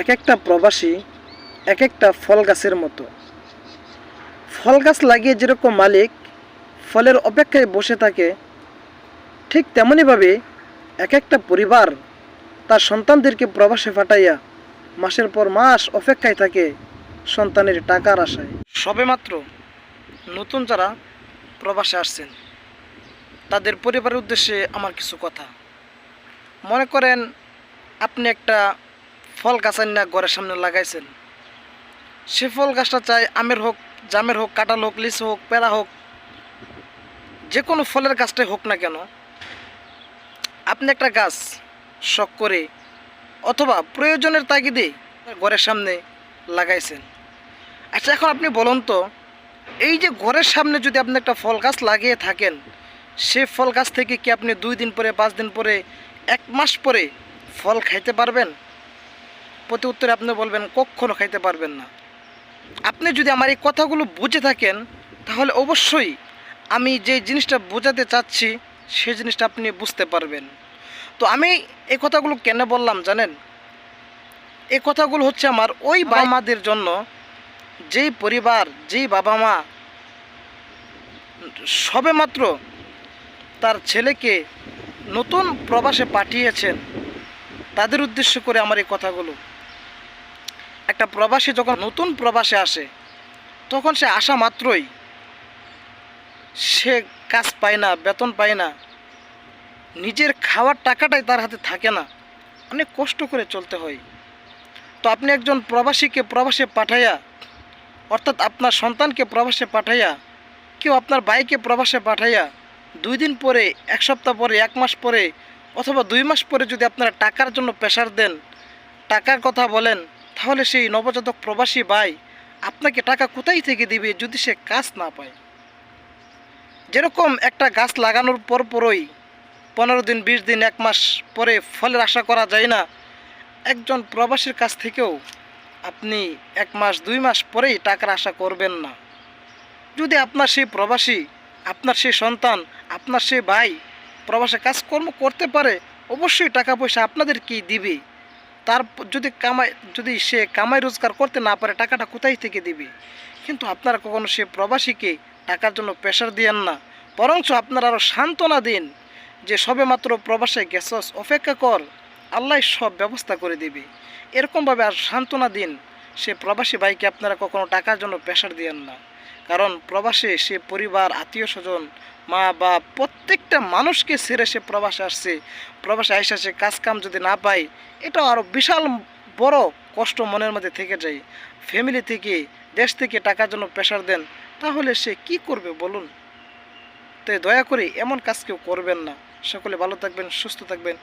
এক একটা প্রবাসী এক একটা ফল গাছের মতো। ফল গাছ লাগিয়ে যেরকম মালিক, ফলের অপেক্ষায় বসে থাকে, ঠিক তেমনইভাবে এক একটা পরিবার তার সন্তানদেরকে প্রবাসে ফাটাইয়া মাসের পর মাস অপেক্ষায় থাকে সন্তানের টাকার আশায়। সবেমাত্র নতুন যারা প্রবাসে আসছেন, তাদের পরিবারের উদ্দেশ্যে আমার কিছু কথা। মনে করেন, আপনি একটা ফল গাছ না ঘরের সামনে লাগাইছেন। সে ফল গাছটা চাই আমের হোক, জামের হোক, কাঁঠাল হোক, লিচু হোক, পেড়া হোক, যে কোনো ফলের গাছটাই হোক না কেন, আপনি একটা গাছ শখ করে অথবা প্রয়োজনের তাগিদে ঘরের সামনে লাগাইছেন। আচ্ছা এখন আপনি বলুন তো, এই যে ঘরের সামনে যদি আপনি একটা ফল গাছ লাগিয়ে থাকেন, সে ফল গাছ থেকে কি আপনি দুই দিন পরে, পাঁচ দিন পরে, এক মাস পরে ফল খাইতে পারবেন? প্রতি উত্তরে আপনি বলবেন কখনো খাইতে পারবেন না। আপনি যদি আমার এই কথাগুলো বুঝে থাকেন তাহলে অবশ্যই আমি যে জিনিসটা বোঝাতে চাচ্ছি সে জিনিসটা আপনি বুঝতে পারবেন। তো আমি এই কথাগুলো কেন বললাম জানেন? এই কথাগুলো হচ্ছে আমার ওই বাবা মাদের জন্য যেই পরিবার যেই বাবা মা সবেমাত্র তার ছেলেকে নতুন প্রবাসে পাঠিয়েছেন তাদের উদ্দেশ্য করে আমার এই কথাগুলো। একটা প্রবাসী যখন নতুন প্রবাসে আসে, তখন সে আসা মাত্রই সে কাজ পায় না, বেতন পায় না, নিজের খাওয়ার টাকাটাই তার হাতে থাকে না। অনেক কষ্ট করে চলতে হয়। তো আপনি একজন প্রবাসীকে প্রবাসে পাঠাইয়া, অর্থাৎ আপনার সন্তানকে প্রবাসে পাঠাইয়া, কেউ আপনার বাইকে প্রবাসে পাঠাইয়া, দুই দিন পরে, এক সপ্তাহ পরে, এক মাস পরে, অথবা দুই মাস পরে যদি আপনারা টাকার জন্য প্রেশার দেন, টাকার কথা বলেন তাহলে সেই নবজাতক প্রবাসী ভাই আপনাকে টাকা কোথায় থেকে দিবে যদি সে কাজ না পায়? যেরকম একটা গাছ লাগানোর পর পরই পনেরো দিন, বিশ দিন, এক মাস পরে ফলের আশা করা যায় না, একজন প্রবাসীর কাছ থেকেও আপনি এক মাস, দুই মাস পরেই টাকার আশা করবেন না। যদি আপনার সেই প্রবাসী, আপনার সেই সন্তান, আপনার সেই ভাই প্রবাসে কাজকর্ম করতে পারে, অবশ্যই টাকা পয়সা আপনাদের কি দিবে? তার যদি কামাই, যদি সে কামাই রোজগার করতে না পারে, টাকাটা কোথায় থেকে দিবে? কিন্তু আপনারা কখনো সে প্রবাসীকে টাকার জন্য প্রেশার দিয়েন না। বরঞ্চ আপনারা আরও সান্ত্বনা দিন যে সবেমাত্র প্রবাসে গেছস, অপেক্ষা কর, আল্লাহ সব ব্যবস্থা করে দিবে। এরকমভাবে আর সান্ত্বনা দিন। সে প্রবাসী ভাইকে আপনারা কখনো টাকার জন্য প্রেশার দিয়েন না। কারণ প্রবাসে সে পরিবার আত্মীয় স্বজন মা বাপ, প্রত্যেকটা মানুষকে ছেড়ে সে প্রবাসে আসছে। প্রবাসে আইসা সে কাজ কাম যদি না পাই এটা আরও বিশাল বড় কষ্ট মনের মধ্যে থেকে যায়। ফ্যামিলি থেকে, দেশ থেকে টাকার জন্য প্রেশার দেন, তাহলে সে কি করবে বলুন? তাই দয়া করে এমন কাজ কেউ করবেন না। সকলে ভালো থাকবেন, সুস্থ থাকবেন।